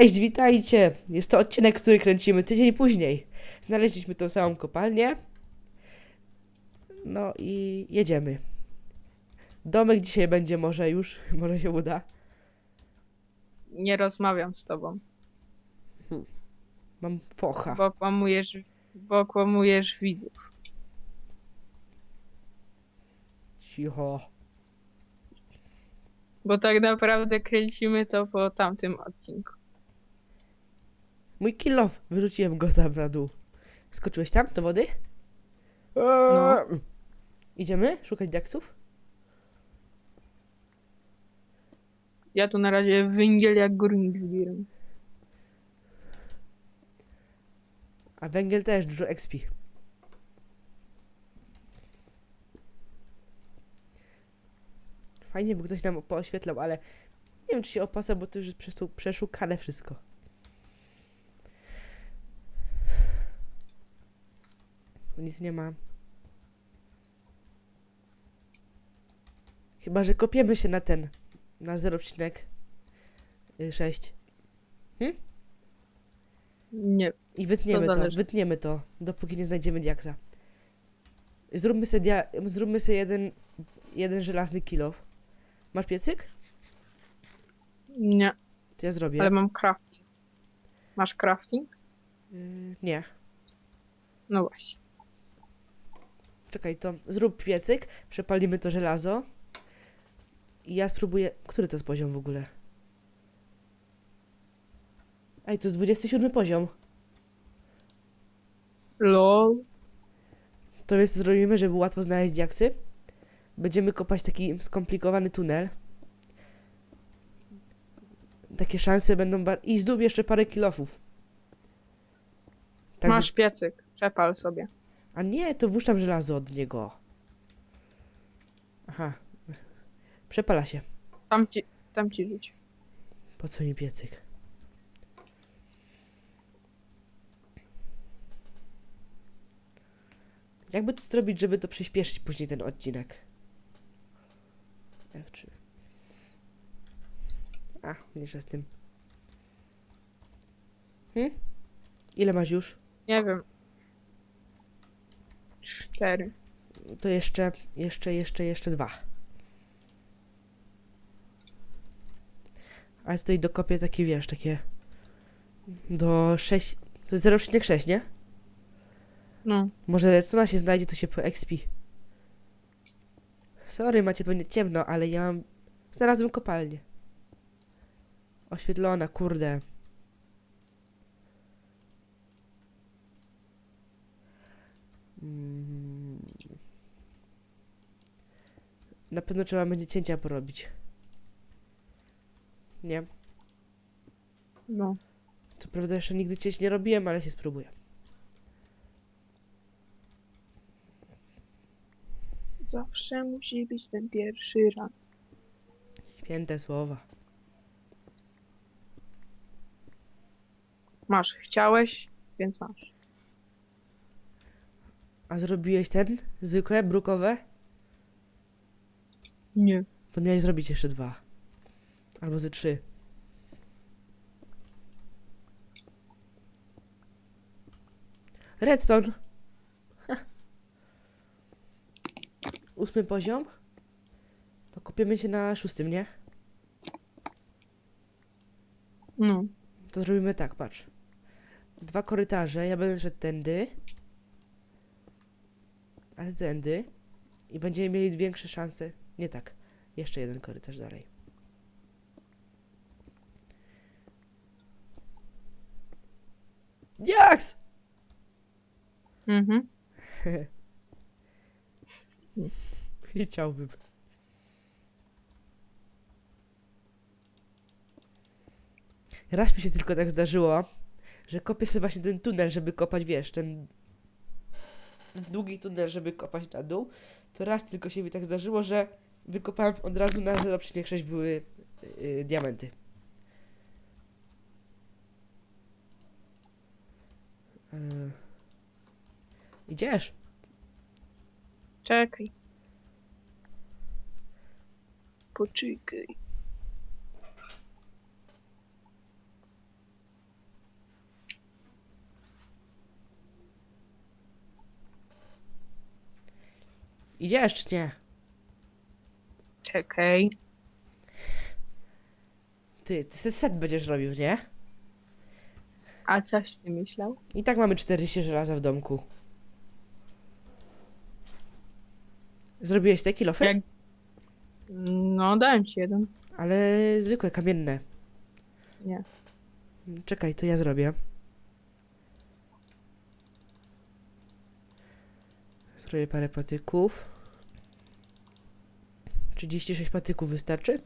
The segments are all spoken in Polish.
Cześć, witajcie! Jest to odcinek, który kręcimy tydzień później. Znaleźliśmy tą samą kopalnię. No i jedziemy. Domek dzisiaj będzie może już, może się uda. Nie rozmawiam z tobą, Mam focha. bo kłamujesz, bo kłamujesz widzów. Cicho. Bo tak naprawdę kręcimy to po tamtym odcinku. Mój kilof, wyrzuciłem go tam na dół. Skoczyłeś tam do wody? No. Idziemy szukać diaksów? Ja tu na razie węgiel jak górnik zbieram. A węgiel też dużo XP. Fajnie by ktoś nam pooświetlał, ale nie wiem czy się opłaca, bo to już jest przeszukane wszystko. Tu nic nie ma. Chyba, że kopiemy się na ten, na 0,6 Nie, i wytniemy To to, wytniemy to, dopóki nie znajdziemy diaksa. Zróbmy sobie, dia- zróbmy sobie jeden, jeden żelazny kilof. Masz piecyk? nie, To ja zrobię. ale mam crafting. Masz crafting? Yy, nie. No właśnie. Czekaj, to zrób piecyk, przepalimy to żelazo. I ja spróbuję... Który to jest poziom w ogóle? Ej, to jest 27 poziom. LOL. To więc zrobimy, żeby łatwo znaleźć diaksy. Będziemy kopać taki skomplikowany tunel. Takie szanse będą bar- I zdób jeszcze parę kilofów. Tak, Masz piecyk, przepal sobie. A nie, to włóż tam żelazo od niego. Aha. Przepala się. Tam ci, tam ci rzuć. Po co mi piecyk? Jakby to zrobić, żeby to przyspieszyć później ten odcinek? F3. A, mniejsza z tym. Hm? Ile masz już? Nie wiem. Cztery. To jeszcze, jeszcze, jeszcze, jeszcze dwa. Ale tutaj dokopię takie, wiesz, takie do 6, to jest 0,6, nie? No. Może co na się znajdzie, to się po XP. Sorry, macie pewnie ciemno, ale ja mam... Znalazłem kopalnię. Oświetlona, kurde. Mm. Na pewno trzeba będzie cięcia porobić. Nie. No. Co prawda jeszcze nigdy cięć nie robiłem, ale się spróbuję. Zawsze musi być ten pierwszy ran. Święte słowa. Masz, chciałeś, więc masz. A zrobiłeś ten? Zwykłe, brukowe? Nie. To miałeś zrobić jeszcze dwa. Albo ze trzy. Redstone. Ha. Ósmy poziom. To kopiemy się na szóstym, nie? No. To zrobimy tak, patrz. Dwa korytarze, ja będę szedł tędy. Ale tędy. I będziemy mieli większe szanse. Nie tak. Jeszcze jeden korytarz dalej. Diaks! Mhm. Chciałbym. Raz mi się tylko tak zdarzyło, że kopię sobie właśnie ten tunel, żeby kopać, wiesz, ten długi tunel, żeby kopać na dół. To raz tylko się mi tak zdarzyło, że wykopałem od razu na 0,6 były yy, diamenty. Yy. Idziesz? Czekaj. Poczekaj. Idziesz czy nie? Czekaj. Ty, ty se set będziesz robił, nie? A coś ty myślał? I tak mamy 40 żelaza w domku. Zrobiłeś te kilofy? Jak... No, dałem ci jeden. Ale zwykłe, kamienne. Nie. Czekaj, to ja zrobię. Zrobię parę patyków. 36 patyków wystarczy?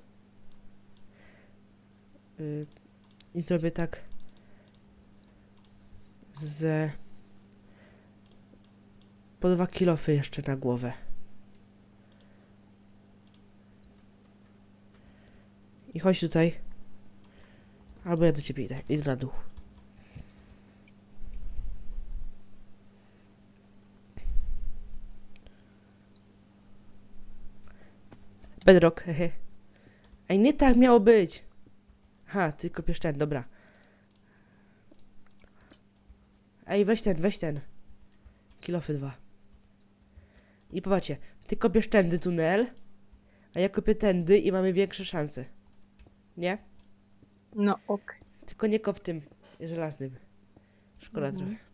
Y, I zrobię tak z po dwa kilofy jeszcze na głowę. I chodź tutaj. Albo ja do ciebie idę, idę na dół. Bedrock, hehe. Ej, nie tak miało być. Ha, ty kopiesz ten, dobra. Ej, weź ten, weź ten. Kilofy dwa. I popatrzcie, ty kopiesz tędy tunel, a ja kopię tędy i mamy większe szanse. Nie? No, ok. Tylko nie kop tym żelaznym. Szkoda Mhm. trochę.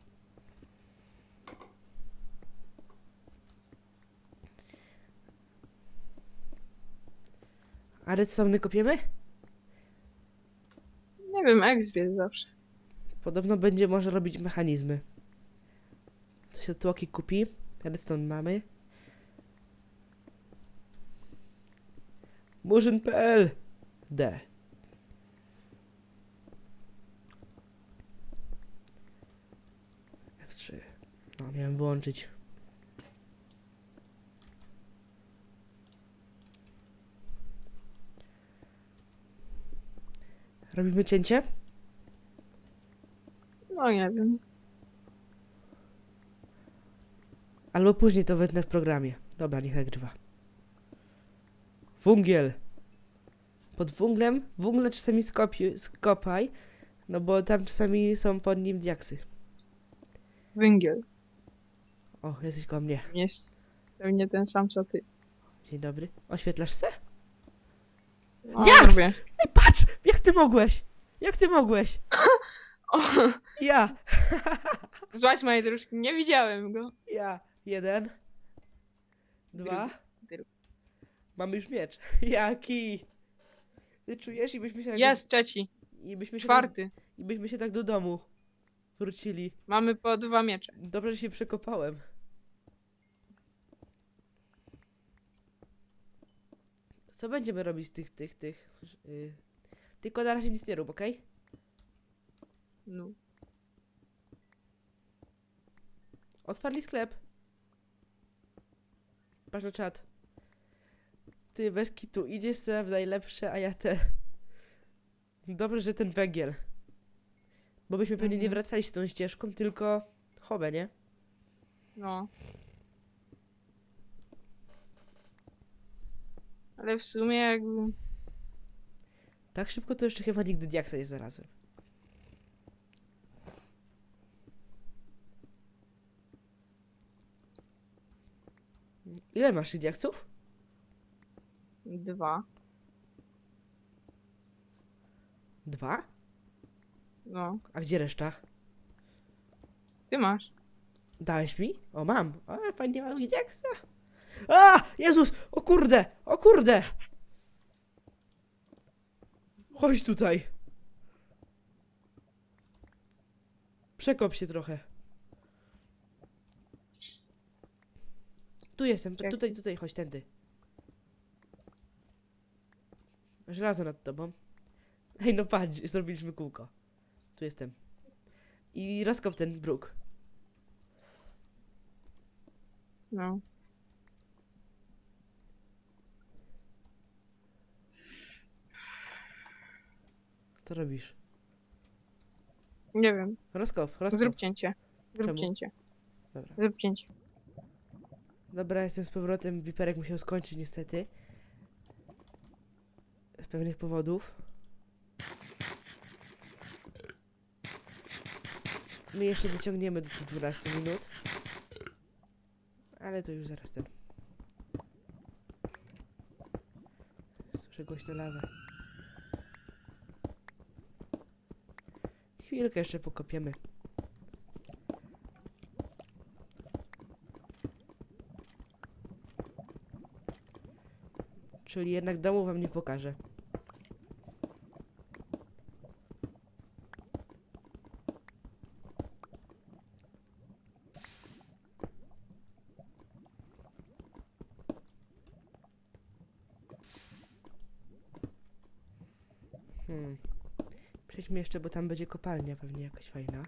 A redstone kopiemy? Nie wiem, X wie zawsze. Podobno będzie może robić mechanizmy. To się tłoki kupi. Redstone mamy. Murzyn.pl D. F3. No, miałem wyłączyć. Robimy cięcie? No, nie wiem. Albo później to wetnę w programie. Dobra, niech nagrywa. Wungiel. Pod wunglem, wungle czasami skopi, skopaj, no bo tam czasami są pod nim diaksy. Węgiel. O, jesteś koło mnie. Nie pewnie ten sam co ty. Dzień dobry. Oświetlasz se? No, robię. Ej, patrz! Jak ty mogłeś? Jak ty mogłeś? O, Ja! złaź moje dróżki, nie widziałem go. Ja. Jeden. Dwa. Drugi. Mamy już miecz. Jaki? Ty czujesz i byśmy się tak Jest trzeci, i byśmy się tak, czwarty. I byśmy się tak do domu wrócili. Mamy po dwa miecze. Dobrze, że się przekopałem. Co będziemy robić z tych, tych, tych? Yy, tylko na razie nic nie rób, okej? No. Otwarli sklep. Patrz na czat. Ty, bez kitu, idziesz sobie w najlepsze, a ja te... Dobrze, że ten węgiel. Bo byśmy pewnie nie Mhm. wracali z tą ścieżką, tylko chobę, nie? No. Ale w sumie jakby... Tak szybko to jeszcze chyba nigdy diaksa nie znalazłem. Ile masz tych diaksów? Dwa. Dwa? No. A gdzie reszta? Ty masz. Dałeś mi? O, mam. O, fajnie mam diaksa. A! Jezus! O kurde! O kurde! Chodź tutaj. Przekop się trochę. Tu jestem, tu, tutaj, tutaj, chodź tędy. Żelazo nad tobą. Ej, no patrz, zrobiliśmy kółko. Tu jestem. I rozkop ten bruk. No. to robisz? Nie wiem. Rozkop, rozkop. Zrób cięcie. Zrób Czemu? cięcie. Dobra. Zrób cięcie. Dobra, jestem z powrotem. Wiperek musiał skończyć niestety. Z pewnych powodów. My jeszcze dociągniemy do tych 12 minut. Ale to już zaraz ten. Słyszę głośno lawę. Chwilkę jeszcze pokopiemy. Czyli jednak domu wam nie pokażę. Hmm. Przejdźmy jeszcze, bo tam będzie kopalnia pewnie jakaś fajna.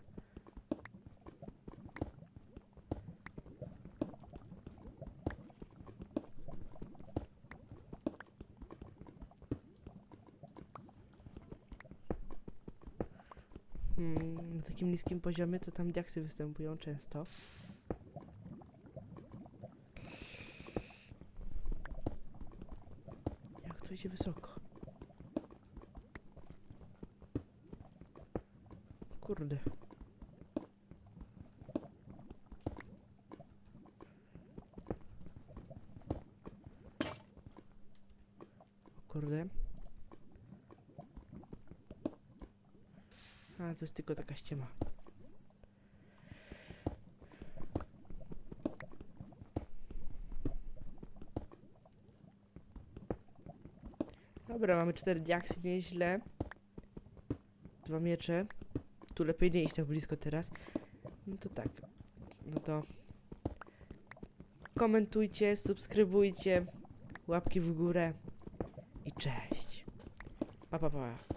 Hmm, na takim niskim poziomie to tam diaksy występują często. Jak to idzie wysoko? Kurde. Kurde. A, to jest tylko taka ściema. Dobra, mamy cztery diaksy, nieźle. Dwa miecze. Tu lepiej nie iść tak blisko teraz. No to tak. No to komentujcie, subskrybujcie, łapki w górę i cześć. Pa pa pa.